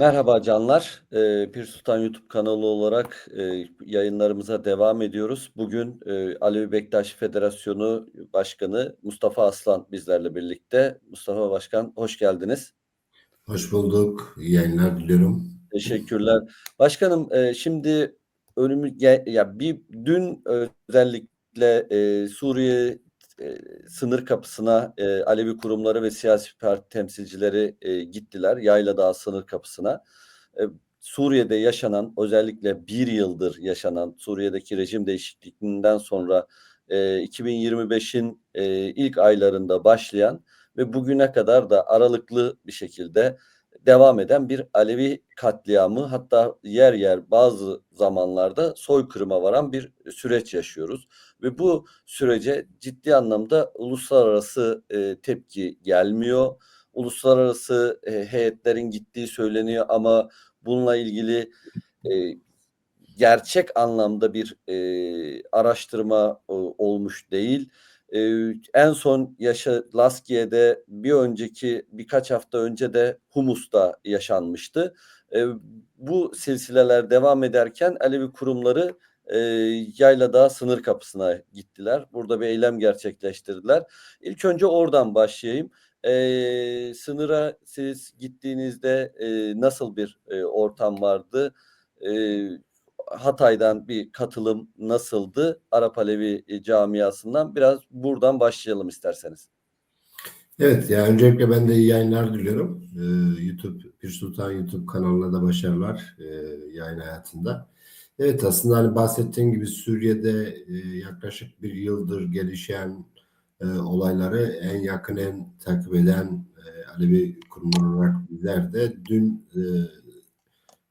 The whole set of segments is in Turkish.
Merhaba canlar. Eee, Pir Sultan YouTube kanalı olarak, eee, yayınlarımıza devam ediyoruz. Bugün, eee, Alevi Bektaşi Federasyonu Başkanı Mustafa Aslan bizlerle birlikte. Mustafa Başkan hoş geldiniz. Hoş bulduk. İyi yayınlar diliyorum. Teşekkürler. Başkanım, eee, şimdi önümü ya bir dün özellikle, eee, Suriye, eee, sınır kapısına, eee, Alevi kurumları ve siyasi parti temsilcileri, eee, gittiler. Yayladağ sınır kapısına. Eee, Suriye'de yaşanan, özellikle bir yıldır yaşanan Suriye'deki rejim değişikliğinden sonra, eee, 2025'in, eee, ilk aylarında başlayan ve bugüne kadar da aralıklı bir şekilde devam eden bir Alevi katliamı hatta yer yer bazı zamanlarda soykırıma varan bir süreç yaşıyoruz ve bu sürece ciddi anlamda uluslararası, eee, tepki gelmiyor. Uluslararası, eee, heyetlerin gittiği söyleniyor ama bununla ilgili, eee, gerçek anlamda bir, eee, araştırma, ııı, olmuş değil. Eee, en son yaşa Laskiye'de bir önceki birkaç hafta önce de Humus'ta yaşanmıştı. Eee, bu silsileler devam ederken Alevi kurumları, eee, Yayladağ sınır kapısına gittiler. Burada bir eylem gerçekleştirdiler. İlk önce oradan başlayayım. Eee, sınıra siz gittiğinizde, eee, nasıl bir, eee, ortam vardı? Eee, Hatay'dan bir katılım nasıldı? Arap Alevi, eee, camiasından biraz buradan başlayalım isterseniz. Evet, ya öncelikle ben de iyi yayınlar diliyorum. Eee, YouTube, Pir Sultan YouTube kanalına da başarılar, eee, yayın hayatında. Evet, aslında hani bahsettiğim gibi Suriye'de, eee, yaklaşık bir yıldır gelişen, eee, olayları en yakinen takip eden, eee, Alevi kurumları olarak bizler de dün,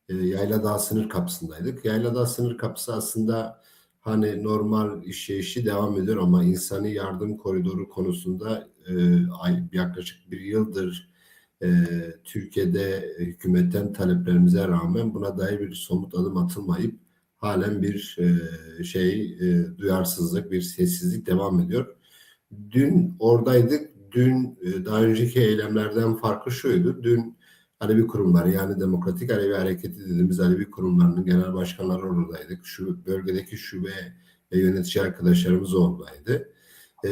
eee, Yayladağ sınır kapısındaydık. Yayladağ sınır kapısı aslında hani normal işleyişi devam ediyor ama insani yardım koridoru konusunda ay, yaklaşık bir yıldır eee, Türkiye'de hükümetten taleplerimize rağmen buna dair bir somut adım atılmayıp halen bir eee, şey eee, duyarsızlık, bir sessizlik devam ediyor. Dün oradaydık. Dün daha önceki eylemlerden farkı şuydu. Dün Alevi kurumları yani Demokratik Alevi Hareketi dediğimiz Alevi kurumlarının genel başkanları oradaydık. Şu bölgedeki şube ve yönetici arkadaşlarımız oradaydı. E,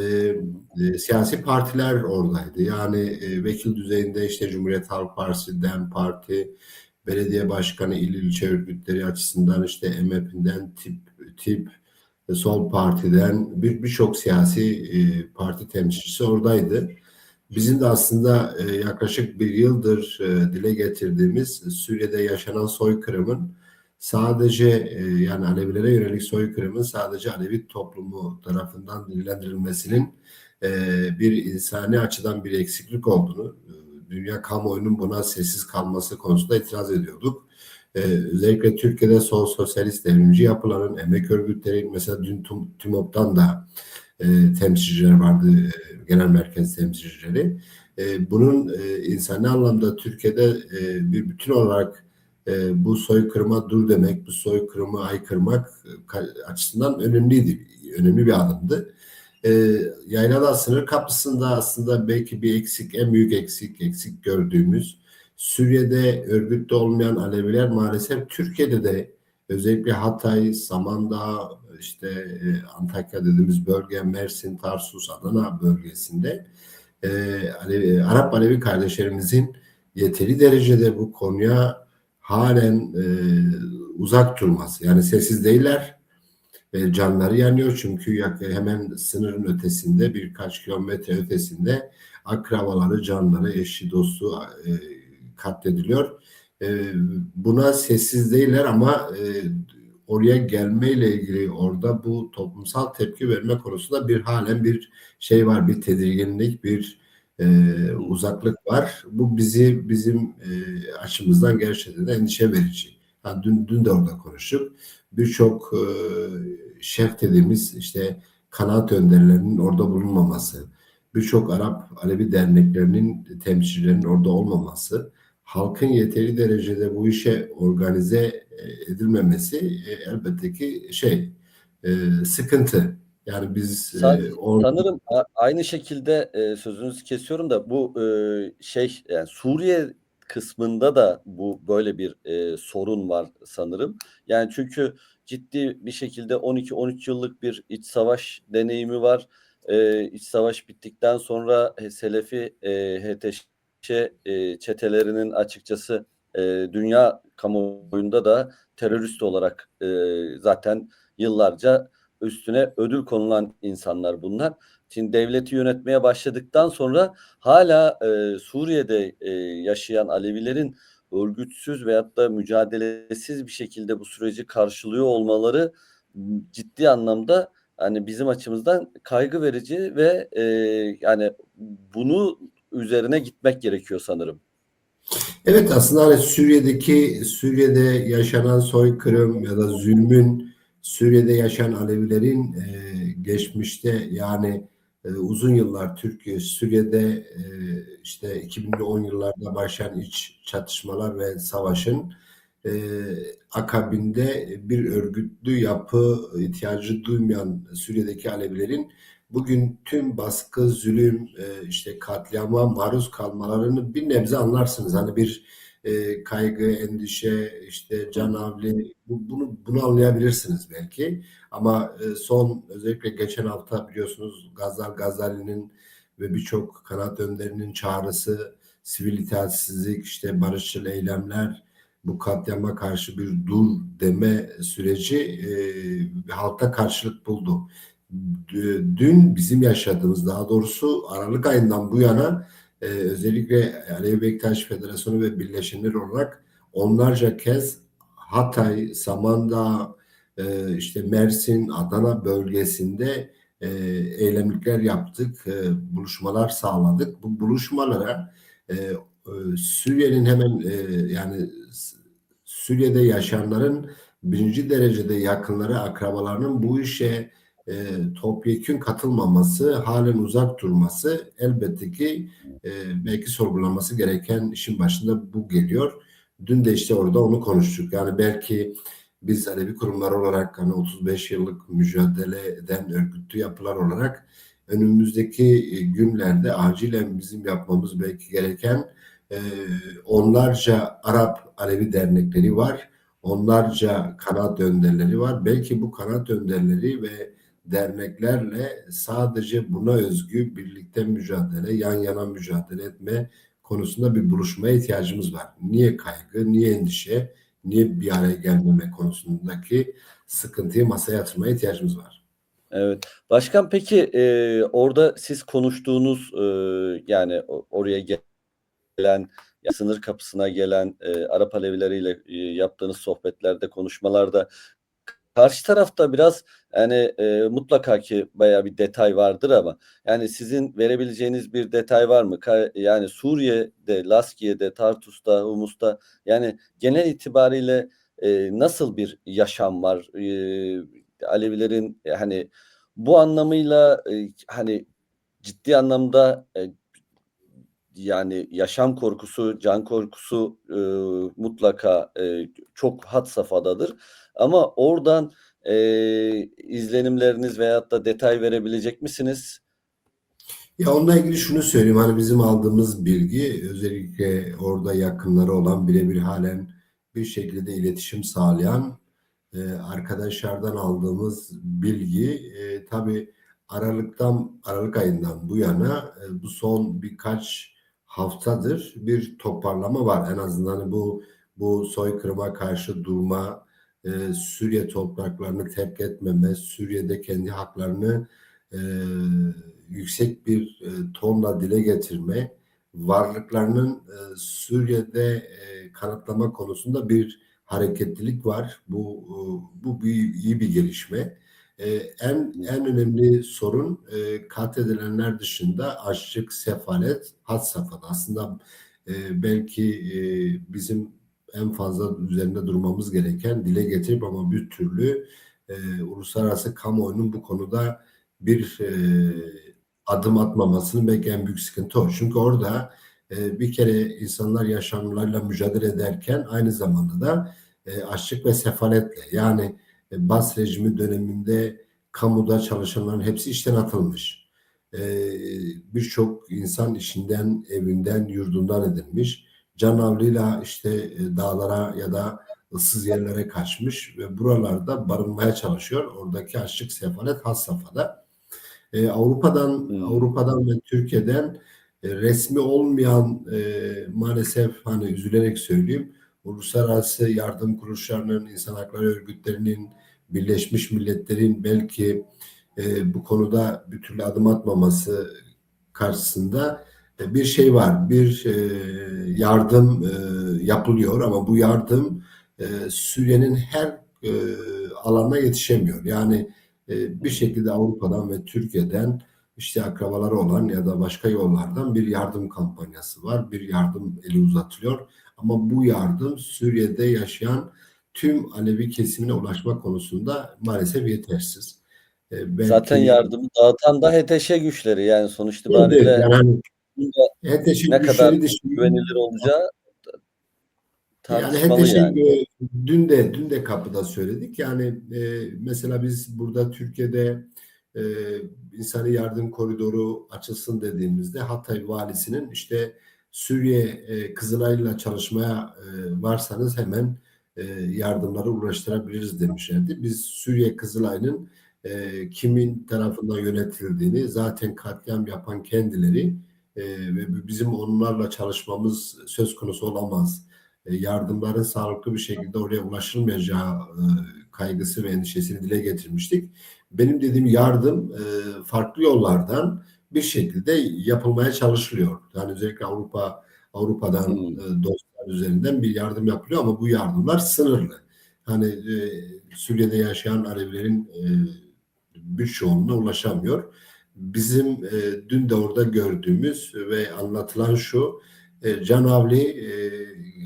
e, siyasi partiler oradaydı. Yani e, vekil düzeyinde işte Cumhuriyet Halk Partisi, DEM Parti, belediye başkanı, il ilçe örgütleri açısından işte MHP'den tip tip e, Sol Parti'den bir birçok siyasi e, parti temsilcisi oradaydı. Bizim de aslında e, yaklaşık bir yıldır e, dile getirdiğimiz Suriye'de yaşanan soykırımın sadece e, yani Alevilere yönelik soykırımın sadece Alevi toplumu tarafından dillendirilmesinin bir insani açıdan bir eksiklik olduğunu, dünya kamuoyunun buna sessiz kalması konusunda itiraz ediyorduk. Özellikle Türkiye'de sol sosyalist devrimci yapıların, emek örgütleri, mesela dün TÜMOP'tan da e, temsilciler vardı, e, genel merkez temsilcileri. E, bunun e, insani anlamda Türkiye'de e, bir bütün olarak e, bu soykırıma dur demek, bu soykırımı aykırmak e, açısından önemliydi, önemli bir adımdı. E, Yayladağ sınır kapısında aslında belki bir eksik, en büyük eksik, eksik gördüğümüz Suriye'de örgütte olmayan Aleviler maalesef Türkiye'de de özellikle Hatay, Samandağ, işte e, Antakya dediğimiz bölge, Mersin, Tarsus, Adana bölgesinde e, Alevi, Arap Alevi kardeşlerimizin yeteri derecede bu konuya halen e, uzak durması. Yani sessiz değiller. E, canları yanıyor çünkü hemen sınırın ötesinde birkaç kilometre ötesinde akrabaları, canları, eşi, dostu e, katlediliyor. E, buna sessiz değiller ama e, oraya gelmeyle ilgili orada bu toplumsal tepki verme konusunda bir halen bir şey var, bir tedirginlik, bir e, uzaklık var. Bu bizi bizim e, açımızdan gerçekten de endişe verici. Yani dün, dün de orada konuştuk. Birçok e, şef dediğimiz işte kanaat önderlerinin orada bulunmaması, birçok Arap Alevi derneklerinin temsilcilerinin orada olmaması, halkın yeteri derecede bu işe organize edilmemesi e, elbette ki şey e, sıkıntı. Yani biz e, sanırım aynı şekilde e, sözünüzü kesiyorum da bu e, şey yani Suriye kısmında da bu böyle bir e, sorun var sanırım. Yani çünkü ciddi bir şekilde 12-13 yıllık bir iç savaş deneyimi var. E, iç savaş bittikten sonra e, Selefi e, HTŞ e, çetelerinin açıkçası e, dünya kamuoyunda da terörist olarak e, zaten yıllarca üstüne ödül konulan insanlar bunlar. Şimdi devleti yönetmeye başladıktan sonra hala Suriye'de yaşayan Alevilerin örgütsüz veyahut da mücadelesiz bir şekilde bu süreci karşılıyor olmaları ciddi anlamda hani bizim açımızdan kaygı verici ve e, yani bunu üzerine gitmek gerekiyor sanırım. Evet aslında hani Suriye'deki Suriye'de yaşanan soykırım ya da zulmün Suriye'de yaşayan Alevilerin e, geçmişte yani e, uzun yıllar Türkiye Suriye'de e, işte 2010 yıllarda başlayan iç çatışmalar ve savaşın e, akabinde bir örgütlü yapı ihtiyacı duymayan Suriye'deki Alevilerin bugün tüm baskı, zulüm, e, işte katliama maruz kalmalarını bir nebze anlarsınız. Hani bir e, kaygı, endişe, işte canavli bu, bunu bunu anlayabilirsiniz belki. Ama e, son özellikle geçen hafta biliyorsunuz Gazal Gazali'nin ve birçok kanaat önderinin çağrısı, sivil itaatsizlik, işte barışçıl eylemler, bu katliama karşı bir dur deme süreci e, halkta karşılık buldu dün bizim yaşadığımız daha doğrusu Aralık ayından bu yana e, özellikle Alevi Bektaş Federasyonu ve birleşenler olarak onlarca kez Hatay, Samandağ, e, işte Mersin, Adana bölgesinde e, eylemlikler yaptık, e, buluşmalar sağladık. Bu buluşmalara e, e, Suriye'nin hemen e, yani Suriye'de yaşayanların birinci derecede yakınları, akrabalarının bu işe e, topyekün katılmaması, halen uzak durması elbette ki e, belki sorgulanması gereken işin başında bu geliyor. Dün de işte orada onu konuştuk. Yani belki biz Alevi kurumlar olarak hani 35 yıllık mücadele eden örgütlü yapılar olarak önümüzdeki günlerde acilen bizim yapmamız belki gereken e, onlarca Arap Alevi dernekleri var. Onlarca kanat önderleri var. Belki bu kanat önderleri ve derneklerle sadece buna özgü birlikte mücadele, yan yana mücadele etme konusunda bir buluşmaya ihtiyacımız var. Niye kaygı, niye endişe, niye bir araya gelmeme konusundaki sıkıntıyı masaya yatırmaya ihtiyacımız var. Evet. Başkan peki e, orada siz konuştuğunuz e, yani oraya gelen sınır kapısına gelen e, Arap Alevileriyle e, yaptığınız sohbetlerde, konuşmalarda Karşı tarafta biraz yani e, mutlaka ki bayağı bir detay vardır ama yani sizin verebileceğiniz bir detay var mı? Ka- yani Suriye'de, Laskiye'de, Tartus'ta, Humus'ta yani genel itibariyle e, nasıl bir yaşam var? E, Alevilerin e, hani bu anlamıyla e, hani ciddi anlamda e, yani yaşam korkusu, can korkusu e, mutlaka e, çok had safhadadır. Ama oradan e, izlenimleriniz veyahut da detay verebilecek misiniz? Ya onunla ilgili şunu söyleyeyim. Hani bizim aldığımız bilgi özellikle orada yakınları olan birebir halen bir şekilde iletişim sağlayan e, arkadaşlardan aldığımız bilgi e, tabii Aralık'tan Aralık ayından bu yana e, bu son birkaç haftadır bir toparlama var. En azından hani bu bu soykırıma karşı durma, e, Suriye topraklarını terk etmeme, Suriye'de kendi haklarını e, yüksek bir e, tonla dile getirme, varlıklarının e, Suriye'de e, kanıtlama konusunda bir hareketlilik var. Bu e, bu bir, iyi bir gelişme. E, en en önemli sorun e, katledilenler dışında açlık, sefalet, had safhada. Aslında e, belki e, bizim en fazla üzerinde durmamız gereken dile getirip ama bir türlü e, uluslararası kamuoyunun bu konuda bir e, adım atmamasının belki en büyük sıkıntı o. Çünkü orada e, bir kere insanlar yaşamlarıyla mücadele ederken aynı zamanda da e, açlık ve sefaletle yani e, Bas rejimi döneminde kamuda çalışanların hepsi işten atılmış. E, Birçok insan işinden, evinden, yurdundan edilmiş. Canavlıyla işte e, dağlara ya da ıssız yerlere kaçmış ve buralarda barınmaya çalışıyor. Oradaki açlık sefalet has safhada. E, Avrupa'dan Hmm. Avrupa'dan ve Türkiye'den e, resmi olmayan e, maalesef hani üzülerek söyleyeyim uluslararası yardım kuruluşlarının, insan hakları örgütlerinin, Birleşmiş Milletler'in belki e, bu konuda bir türlü adım atmaması karşısında bir şey var. Bir e, yardım e, yapılıyor ama bu yardım e, Suriye'nin her e, alana yetişemiyor. Yani e, bir şekilde Avrupa'dan ve Türkiye'den işte akrabaları olan ya da başka yollardan bir yardım kampanyası var. Bir yardım eli uzatılıyor. Ama bu yardım Suriye'de yaşayan tüm Alevi kesimine ulaşma konusunda maalesef yetersiz. E, belki- Zaten yardımı dağıtan da HTŞ güçleri yani sonuç Evet, itibariyle yani HTŞ ne kadar dışında- güvenilir olacağı Yani tartışmalı HTŞ yani. e, dün de dün de kapıda söyledik. Yani e, mesela biz burada Türkiye'de e, insani yardım koridoru açılsın dediğimizde Hatay valisinin işte Suriye e, Kızılay'la çalışmaya e, varsanız hemen e, yardımları ulaştırabiliriz demişlerdi. Biz Suriye Kızılay'ın e, kimin tarafından yönetildiğini zaten katliam yapan kendileri ve bizim onlarla çalışmamız söz konusu olamaz e, yardımların sağlıklı bir şekilde oraya ulaşılmayacağı e, kaygısı ve endişesini dile getirmiştik. Benim dediğim yardım e, farklı yollardan bir şekilde yapılmaya çalışılıyor. Yani özellikle Avrupa Avrupa'dan Hmm. e, dostlar üzerinden bir yardım yapılıyor ama bu yardımlar sınırlı. Hani e, Suriye'de yaşayan Alevilerin e, ulaşamıyor. Bizim e, dün de orada gördüğümüz ve anlatılan şu, e, canavli e,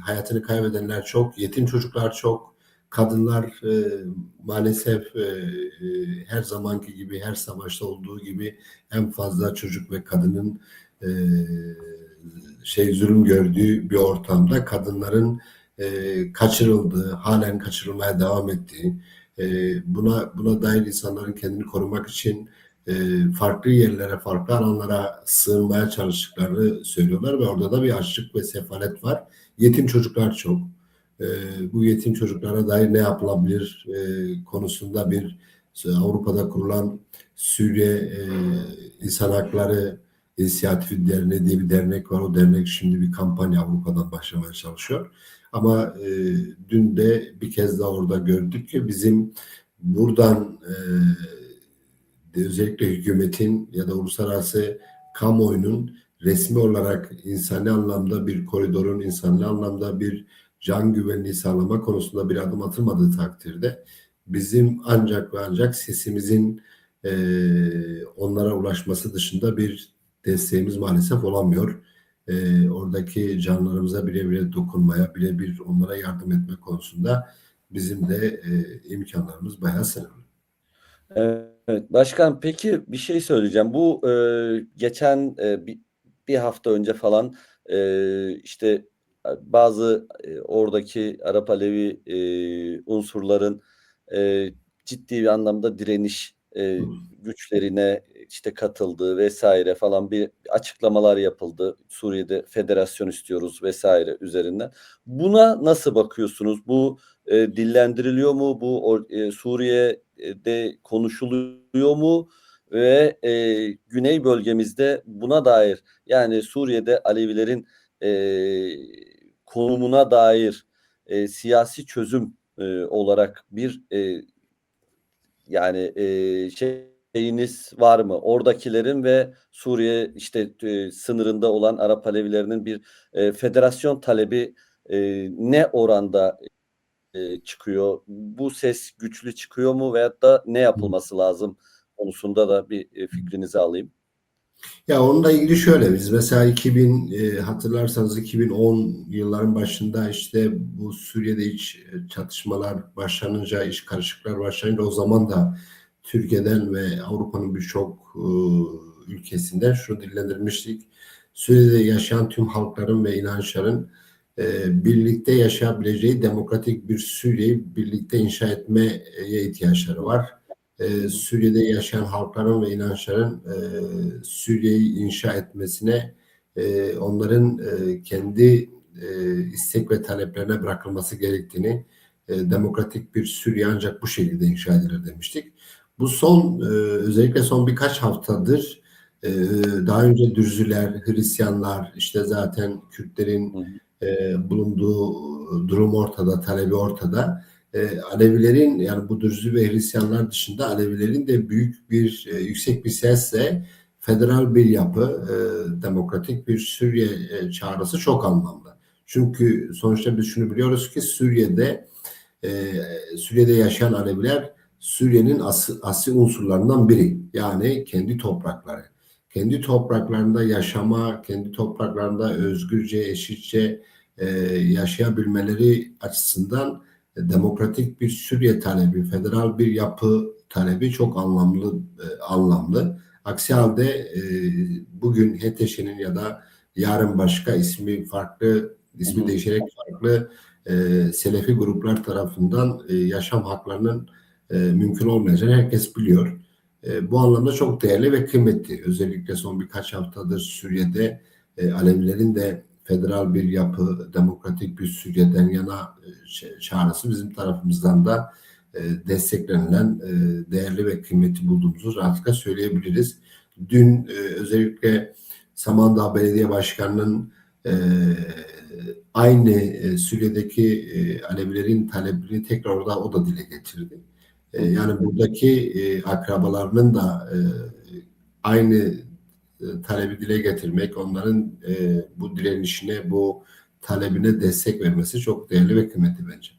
hayatını kaybedenler çok, yetim çocuklar çok, kadınlar e, maalesef e, e, her zamanki gibi, her savaşta olduğu gibi en fazla çocuk ve kadının e, şey zulüm gördüğü bir ortamda kadınların e, kaçırıldığı, halen kaçırılmaya devam ettiği, e, buna buna dair insanların kendini korumak için e, farklı yerlere, farklı alanlara sığınmaya çalıştıklarını söylüyorlar ve orada da bir açlık ve sefalet var. Yetim çocuklar çok. E, bu yetim çocuklara dair ne yapılabilir e, konusunda bir Avrupa'da kurulan Suriye e, İnsan Hakları İnisiyatifi Derneği diye bir dernek var. O dernek şimdi bir kampanya Avrupa'dan başlamaya çalışıyor. Ama e, dün de bir kez daha orada gördük ki bizim buradan e, özellikle hükümetin ya da uluslararası kamuoyunun resmi olarak insani anlamda bir koridorun insani anlamda bir can güvenliği sağlama konusunda bir adım atılmadığı takdirde bizim ancak ve ancak sesimizin e, onlara ulaşması dışında bir desteğimiz maalesef olamıyor. E, oradaki canlarımıza birebir dokunmaya, birebir onlara yardım etme konusunda bizim de e, imkanlarımız bayağı sınırlı. Evet, başkan peki bir şey söyleyeceğim. Bu e, geçen e, bir, bir hafta önce falan e, işte bazı e, oradaki Arap Alevi e, unsurların e, ciddi bir anlamda direniş e, güçlerine işte katıldığı vesaire falan bir açıklamalar yapıldı. Suriye'de federasyon istiyoruz vesaire üzerinden. Buna nasıl bakıyorsunuz? Bu e, dillendiriliyor mu? Bu e, Suriye'de konuşuluyor mu? Ve e, güney bölgemizde buna dair yani Suriye'de Alevilerin e, konumuna dair e, siyasi çözüm e, olarak bir e, yani e, şeyiniz var mı? Oradakilerin ve Suriye işte e, sınırında olan Arap Alevilerinin bir e, federasyon talebi e, ne oranda e, çıkıyor? Bu ses güçlü çıkıyor mu veyahut da ne yapılması lazım konusunda da bir fikrinizi alayım. Ya onunla ilgili şöyle biz mesela 2000 e, hatırlarsanız 2010 yılların başında işte bu Suriye'de iç çatışmalar başlanınca, iş karışıklar başlayınca o zaman da Türkiye'den ve Avrupa'nın birçok e, ülkesinden şunu dillendirmiştik. Suriye'de yaşayan tüm halkların ve inançların e, birlikte yaşayabileceği demokratik bir Suriye'yi birlikte inşa etmeye ihtiyaçları var. Ee, Suriye'de yaşayan halkların ve inançların e, Suriye'yi inşa etmesine e, onların e, kendi e, e, istek ve taleplerine bırakılması gerektiğini, e, demokratik bir Suriye ancak bu şekilde inşa edilir demiştik. Bu son e, özellikle son birkaç haftadır e, daha önce Dürzüler, Hristiyanlar, işte zaten Kürtlerin e, bulunduğu durum ortada, talebi ortada. E, Alevilerin yani bu Dürzü ve Hristiyanlar dışında Alevilerin de büyük bir e, yüksek bir sesle federal bir yapı, e, demokratik bir Suriye e, çağrısı çok anlamlı. Çünkü sonuçta biz şunu biliyoruz ki Suriye'de e, Suriye'de yaşayan Aleviler Suriye'nin asıl, asli unsurlarından biri. Yani kendi toprakları. Kendi topraklarında yaşama, kendi topraklarında özgürce, eşitçe e, yaşayabilmeleri açısından demokratik bir Suriye talebi, federal bir yapı talebi çok anlamlı e, anlamlı. Aksi halde e, bugün HTŞ'nin ya da yarın başka ismi farklı, ismi değişerek farklı e, Selefi gruplar tarafından e, yaşam haklarının e, mümkün olmayacağını herkes biliyor. E, bu anlamda çok değerli ve kıymetli. Özellikle son birkaç haftadır Suriye'de e, Alevilerin de federal bir yapı, demokratik bir Suriye'den yana e, şey- çağrısı bizim tarafımızdan da e, desteklenilen e, değerli ve kıymetli bulduğumuzu rahatlıkla söyleyebiliriz. Dün özellikle Samandağ Belediye Başkanı'nın aynı Suriye'deki Alevilerin talepini tekrar orada o da dile getirdi. Yani buradaki akrabalarının da aynı talebi dile getirmek, onların e, bu direnişine, bu talebine destek vermesi çok değerli ve kıymetli bence.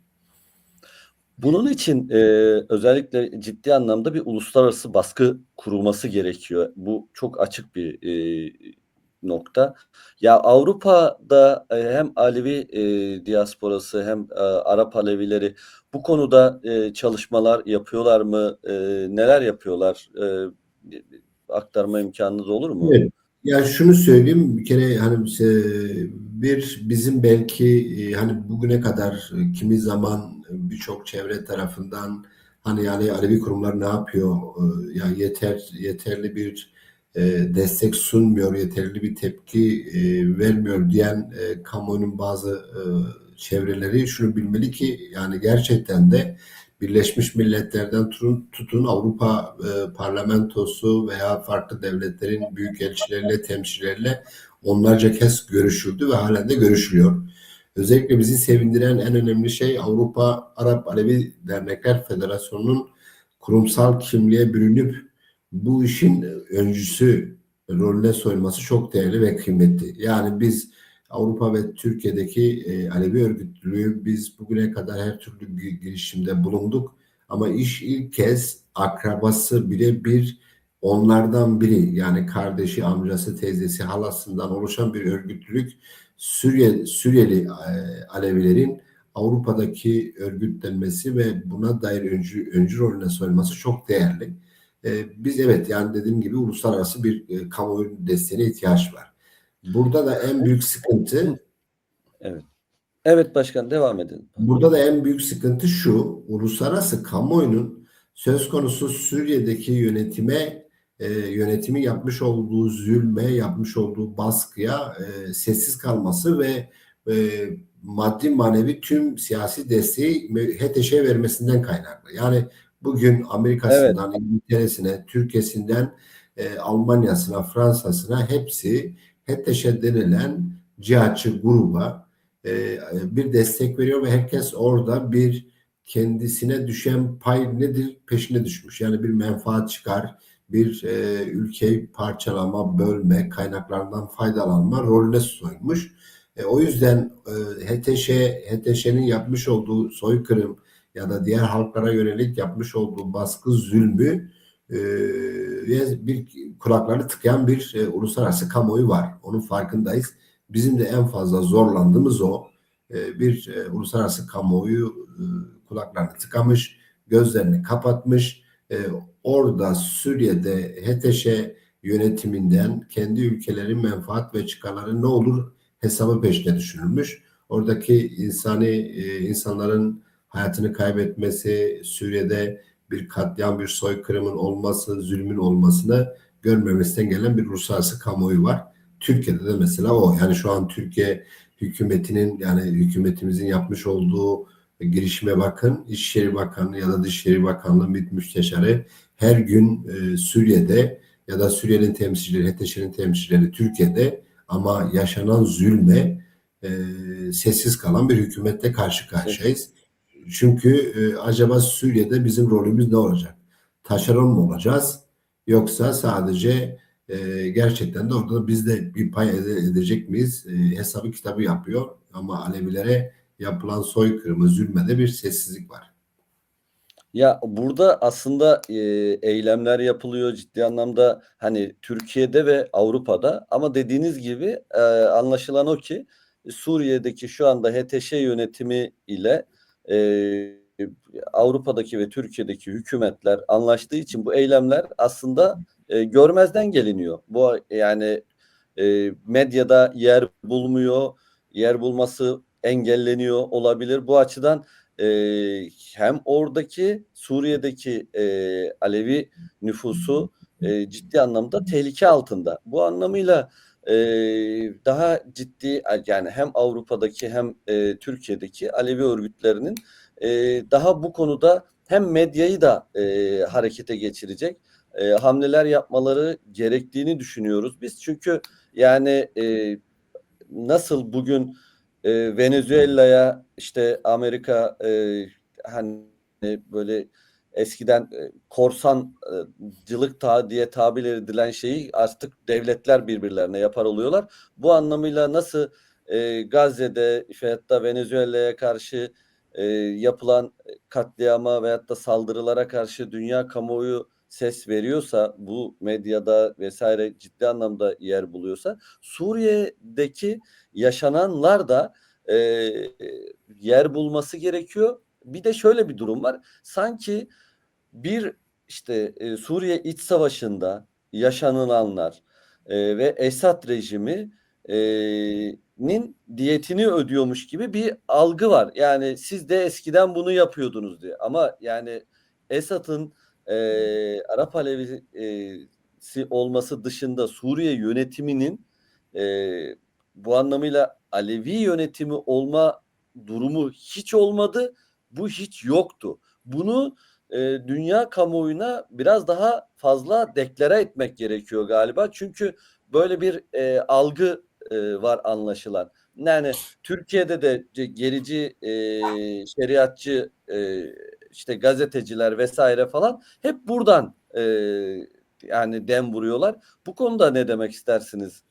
Bunun için e, özellikle ciddi anlamda bir uluslararası baskı kurulması gerekiyor. Bu çok açık bir e, nokta. Ya Avrupa'da e, hem Alevi e, diasporası hem e, Arap Alevileri bu konuda e, çalışmalar yapıyorlar mı? E, neler yapıyorlar? E, aktarma imkanınız olur mu? Evet. Ya şunu söyleyeyim bir kere hani e, bir bizim belki e, hani bugüne kadar e, kimi zaman birçok çevre tarafından hani yani Alevi kurumlar ne yapıyor ya yeter yeterli bir destek sunmuyor yeterli bir tepki vermiyor diyen kamuoyunun bazı çevreleri şunu bilmeli ki yani gerçekten de Birleşmiş Milletler'den tutun, Avrupa e, Parlamentosu veya farklı devletlerin büyükelçileriyle, temsilcileriyle onlarca kez görüşüldü ve halen de görüşülüyor. Özellikle bizi sevindiren en önemli şey Avrupa Arap Alevi Dernekler Federasyonu'nun kurumsal kimliğe bürünüp bu işin öncüsü rolüne soyulması çok değerli ve kıymetli. Yani biz Avrupa ve Türkiye'deki e, Alevi örgütlüğü biz bugüne kadar her türlü gi- girişimde bulunduk. Ama iş ilk kez akrabası birebir onlardan biri yani kardeşi, amcası, teyzesi, halasından oluşan bir örgütlülük Suriye, Suriyeli e, Alevilerin Avrupa'daki örgütlenmesi ve buna dair öncü, öncü rolüne soyulması çok değerli. E, biz evet yani dediğim gibi uluslararası bir e, kamuoyu desteğine ihtiyaç var. Burada da en büyük sıkıntı Evet. Evet başkan devam edin. Burada da en büyük sıkıntı şu, uluslararası kamuoyunun söz konusu Suriye'deki yönetime, e, yönetimi yapmış olduğu zulme, yapmış olduğu baskıya e, sessiz kalması ve e, maddi manevi tüm siyasi desteği HTŞ'ye vermesinden kaynaklı. Yani bugün Amerika'sından, İngiltere'sine, Türkiye'sinden, e, Almanya'sına, Fransa'sına hepsi HTŞ denilen cihatçı gruba e, bir destek veriyor ve herkes orada bir kendisine düşen pay nedir peşine düşmüş. Yani bir menfaat çıkar, bir e, ülkeyi parçalama, bölme, kaynaklardan faydalanma rolüne soyunmuş. E, o yüzden e, HTŞ, HTŞ'nin yapmış olduğu soykırım ya da diğer halklara yönelik yapmış olduğu baskı zulmü e, bir kulakları tıkayan bir e, uluslararası kamuoyu var. Onun farkındayız. Bizim de en fazla zorlandığımız o. E, bir e, uluslararası kamuoyu e, kulaklarını tıkamış, gözlerini kapatmış. E, orada Suriye'de HTŞ yönetiminden kendi ülkelerin menfaat ve çıkarları ne olur hesabı peşine düşünülmüş. Oradaki insani e, insanların hayatını kaybetmesi, Suriye'de bir katliam, bir soykırımın olması, zulmün olmasını görmemesinden gelen bir uluslararası kamuoyu var. Türkiye'de de mesela o. Yani şu an Türkiye hükümetinin yani hükümetimizin yapmış olduğu girişime bakın. İçişleri Bakanlığı ya da Dışişleri Bakanlığı bir müsteşarı her gün e, Suriye'de ya da Suriye'nin temsilcileri, HTŞ'nin temsilcileri Türkiye'de ama yaşanan zulme e, sessiz kalan bir hükümette karşı karşıyayız. Çünkü e, acaba Suriye'de bizim rolümüz ne olacak? Taşeron mu olacağız? Yoksa sadece e, gerçekten de orada biz de bir pay ede- edecek miyiz? E, hesabı kitabı yapıyor ama Alevilere yapılan soykırımı, zulmede bir sessizlik var. Ya burada aslında e, eylemler yapılıyor ciddi anlamda hani Türkiye'de ve Avrupa'da ama dediğiniz gibi e, anlaşılan o ki Suriye'deki şu anda HTŞ yönetimi ile e, Avrupa'daki ve Türkiye'deki hükümetler anlaştığı için bu eylemler aslında e, görmezden geliniyor. Bu yani e, medyada yer bulmuyor, yer bulması engelleniyor olabilir. Bu açıdan e, hem oradaki Suriye'deki e, Alevi nüfusu e, ciddi anlamda tehlike altında. Bu anlamıyla e, daha ciddi yani hem Avrupa'daki hem e, Türkiye'deki Alevi örgütlerinin e, daha bu konuda hem medyayı da e, harekete geçirecek e, hamleler yapmaları gerektiğini düşünüyoruz biz. Çünkü yani e, nasıl bugün e, Venezuela'ya işte Amerika e, hani böyle eskiden e, korsancılık ta diye tabir edilen şeyi artık devletler birbirlerine yapar oluyorlar. Bu anlamıyla nasıl e, Gazze'de veyahut da Venezuela'ya karşı e, yapılan katliama veyahut da saldırılara karşı dünya kamuoyu ses veriyorsa bu medyada vesaire ciddi anlamda yer buluyorsa Suriye'deki yaşananlar da e, yer bulması gerekiyor. Bir de şöyle bir durum var. Sanki bir işte e, Suriye iç savaşında yaşanılanlar e, ve Esad rejimi e, nin diyetini ödüyormuş gibi bir algı var. Yani siz de eskiden bunu yapıyordunuz diye. Ama yani Esad'ın e, Arap Alevisi olması dışında Suriye yönetiminin e, bu anlamıyla Alevi yönetimi olma durumu hiç olmadı. Bu hiç yoktu. Bunu e, dünya kamuoyuna biraz daha fazla deklare etmek gerekiyor galiba. Çünkü böyle bir e, algı e, var anlaşılan. Yani Türkiye'de de gerici e, şeriatçı e, işte gazeteciler vesaire falan hep buradan e, yani dem vuruyorlar. Bu konuda ne demek istersiniz?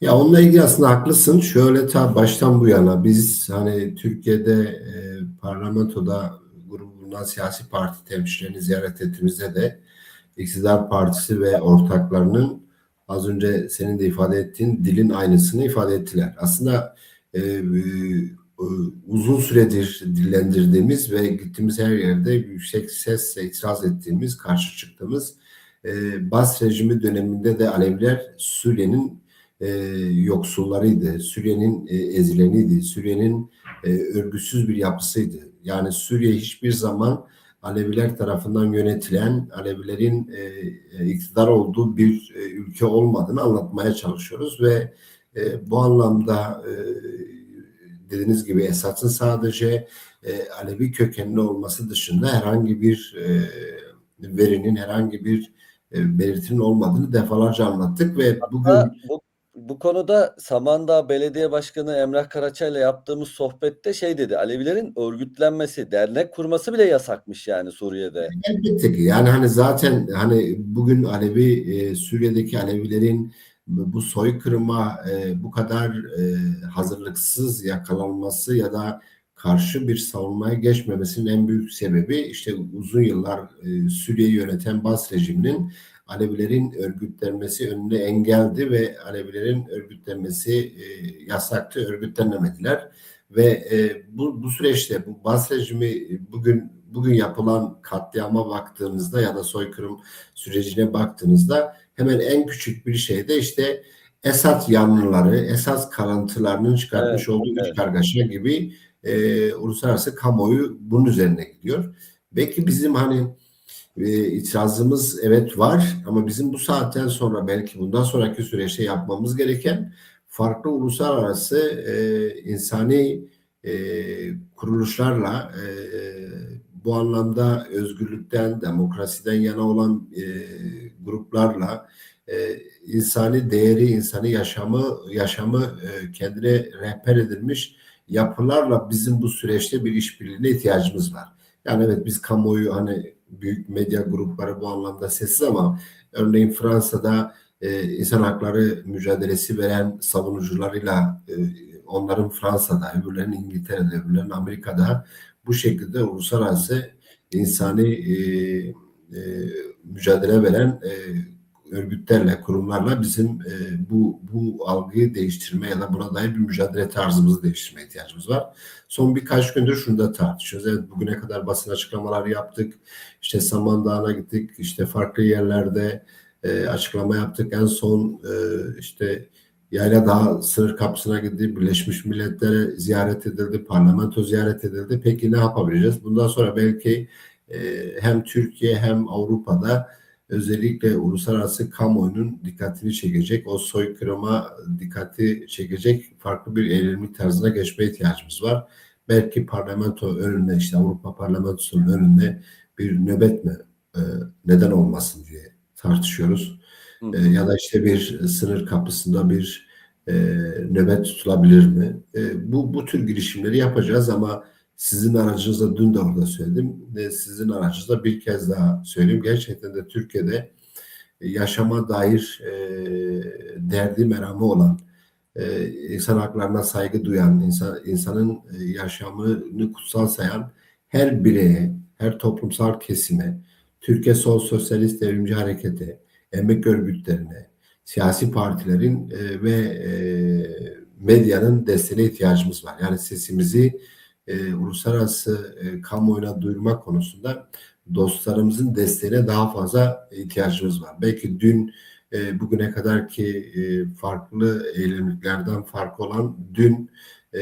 Ya onunla ilgili aslında haklısın. Şöyle ta baştan bu yana biz hani Türkiye'de e, parlamentoda grubu siyasi parti temsilcilerini ziyaret ettiğimizde de iktidar partisi ve ortaklarının az önce senin de ifade ettiğin dilin aynısını ifade ettiler. Aslında e, e, uzun süredir dillendirdiğimiz ve gittiğimiz her yerde yüksek sesle itiraz ettiğimiz, karşı çıktığımız e, Bas rejimi döneminde de Aleviler Suriye'nin e, yoksullarıydı. Suriye'nin e, ezileniydi. Suriye'nin e, örgüsüz bir yapısıydı. Yani Suriye hiçbir zaman Aleviler tarafından yönetilen, Alevilerin e, e, iktidar olduğu bir e, ülke olmadığını anlatmaya çalışıyoruz ve e, bu anlamda e, dediğiniz gibi Esad'ın sadece e, Alevi kökenli olması dışında herhangi bir e, verinin, herhangi bir e, belirtinin olmadığını defalarca anlattık ve bugün Ha, bu, bu konuda Samandağ Belediye Başkanı Emrah Karaçay ile yaptığımız sohbette şey dedi. Alevilerin örgütlenmesi, dernek kurması bile yasakmış yani Suriye'de. Elbette ki yani hani zaten hani bugün Alevi e, Suriye'deki Alevilerin bu soykırıma e, bu kadar e, hazırlıksız yakalanması ya da karşı bir savunmaya geçmemesinin en büyük sebebi işte uzun yıllar e, Suriye'yi yöneten Bas rejiminin Alevilerin örgütlenmesi önüne engeldi ve Alevilerin örgütlenmesi e, yasaktı, örgütlenemediler ve e, bu, bu süreçte bu Bas rejimi bugün bugün yapılan katliama baktığınızda ya da soykırım sürecine baktığınızda hemen en küçük bir şey de işte Esad yanlıları, Esad kalıntılarının çıkartmış Evet, olduğu evet. kargaşa gibi e, uluslararası kamuoyu bunun üzerine gidiyor. Belki bizim hani e, itirazımız evet var ama bizim bu saatten sonra belki bundan sonraki süreçte yapmamız gereken farklı uluslararası e, insani e, kuruluşlarla e, bu anlamda özgürlükten, demokrasiden yana olan e, gruplarla e, insani değeri, insani yaşamı yaşamı e, kendine rehber edilmiş yapılarla bizim bu süreçte bir işbirliğine ihtiyacımız var. Yani evet biz kamuoyu hani büyük medya grupları bu anlamda sessiz ama örneğin Fransa'da e, insan hakları mücadelesi veren savunucularıyla e, onların Fransa'da, öbürlerinin İngiltere'de, öbürlerinin Amerika'da bu şekilde uluslararası insani e, e, mücadele veren e, örgütlerle, kurumlarla bizim e, bu bu algıyı değiştirme ya da buna dair bir mücadele tarzımızı değiştirme ihtiyacımız var. Son birkaç gündür şunu da tartışıyoruz. Evet bugüne kadar basın açıklamaları yaptık. İşte Samandağ'a gittik. İşte farklı yerlerde e, açıklama yaptık. En son e, işte Yayla Dağı sınır kapısına gitti. Birleşmiş Milletler'e ziyaret edildi. Parlamento ziyaret edildi. Peki ne yapabileceğiz? Bundan sonra belki e, hem Türkiye hem Avrupa'da özellikle uluslararası kamuoyunun dikkatini çekecek, o soykırıma dikkati çekecek farklı bir eğilimlik tarzına geçme ihtiyacımız var. Belki parlamento önünde işte Avrupa Parlamentosu'nun önünde bir nöbet mi e, neden olmasın diye tartışıyoruz. Hı E, hı. ya da işte bir sınır kapısında bir e, nöbet tutulabilir mi? E, bu bu tür girişimleri yapacağız ama sizin aracınızda dün de orada söyledim. Sizin aracınızda bir kez daha söyleyeyim. Gerçekten de Türkiye'de yaşama dair e, derdi meramı olan, e, insan haklarına saygı duyan, insan, insanın e, yaşamını kutsal sayan her bireye, her toplumsal kesime, Türkiye Sol Sosyalist Devrimci Hareketi, emek örgütlerine, siyasi partilerin e, ve e, medyanın desteğine ihtiyacımız var. Yani sesimizi e, uluslararası e, kamuoyuna duyurmak konusunda dostlarımızın desteğine daha fazla ihtiyacımız var. Belki dün e, bugüne kadar ki e, farklı eylemliklerden farklı olan dün e,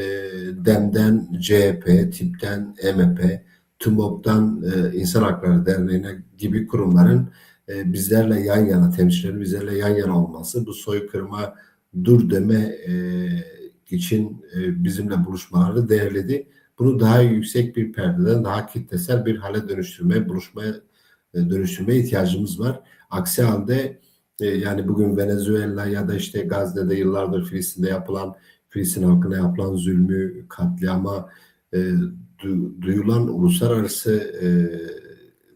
DEM'den CHP, TİP'ten MHP, TÜMOP'tan e, İnsan Hakları Derneği'ne gibi kurumların e, bizlerle yan yana, temsilcilerin bizlerle yan yana olması, bu soykırıma dur deme e, için e, bizimle buluşmaları değerliydi. Bunu daha yüksek bir perdeden daha kitlesel bir hale dönüştürmeye, buluşmaya e, dönüştürmeye ihtiyacımız var. Aksi halde e, yani bugün Venezuela ya da işte Gazze'de yıllardır Filistin'de yapılan Filistin halkına yapılan zulmü, katliama e, du- duyulan uluslararası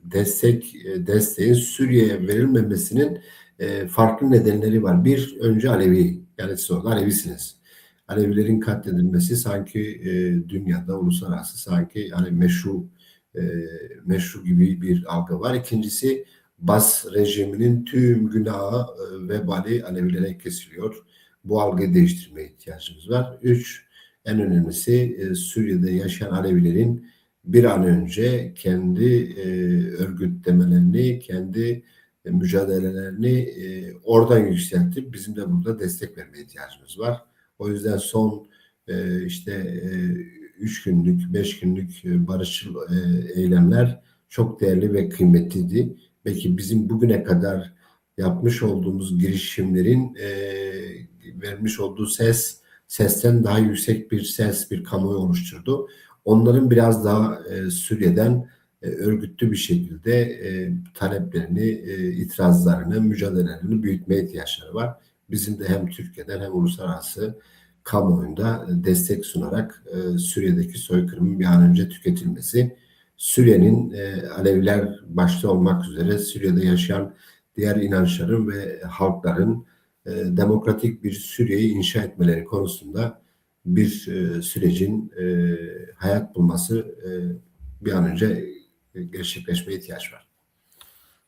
destek desteğin Suriye'ye verilmemesinin farklı nedenleri var. Bir önce Alevi yani siz orada Alevisiniz. Alevilerin katledilmesi sanki e, dünyada uluslararası sanki hani meşru e, meşru gibi bir algı var. İkincisi Bas rejiminin tüm günahı e, vebali Alevilere kesiliyor. Bu algıyı değiştirmeye ihtiyacımız var. Üç, en önemlisi e, Suriye'de yaşayan Alevilerin bir an önce kendi e, örgütlemelerini, kendi e, mücadelelerini e, oradan yükseltip bizim de burada destek vermeye ihtiyacımız var. O yüzden son e, işte e, üç günlük, beş günlük e, barışçıl e, eylemler çok değerli ve kıymetliydi. Belki bizim bugüne kadar yapmış olduğumuz girişimlerin e, vermiş olduğu ses sesten daha yüksek bir ses, bir kamuoyu oluşturdu. Onların biraz daha e, Suriye'den e, örgütlü bir şekilde e, taleplerini, e, itirazlarını, mücadelelerini büyütmeye ihtiyaçları var. Bizim de hem Türkiye'den hem uluslararası kamuoyunda destek sunarak e, Suriye'deki soykırımın bir an önce tüketilmesi, Suriye'nin e, Aleviler başta olmak üzere Suriye'de yaşayan diğer inançların ve halkların e, demokratik bir Suriye'yi inşa etmeleri konusunda bir e, sürecin e, hayat bulması e, bir an önce gerçekleşmeye ihtiyaç var.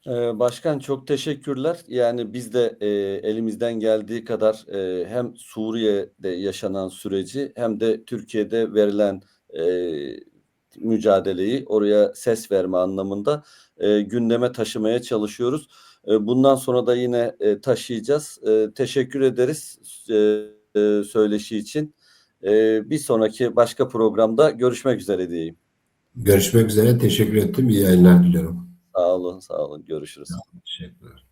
Ee, Başkan çok teşekkürler. Yani biz de e, elimizden geldiği kadar e, hem Suriye'de yaşanan süreci hem de Türkiye'de verilen e, mücadeleyi oraya ses verme anlamında e, gündeme taşımaya çalışıyoruz. E, bundan sonra da yine e, taşıyacağız. E, teşekkür ederiz e, e, söyleşi için. E, bir sonraki başka programda görüşmek üzere diyeyim. Görüşmek üzere. Teşekkür ettim. İyi yayınlar diliyorum. Sağ olun, sağ olun. Görüşürüz. Teşekkürler.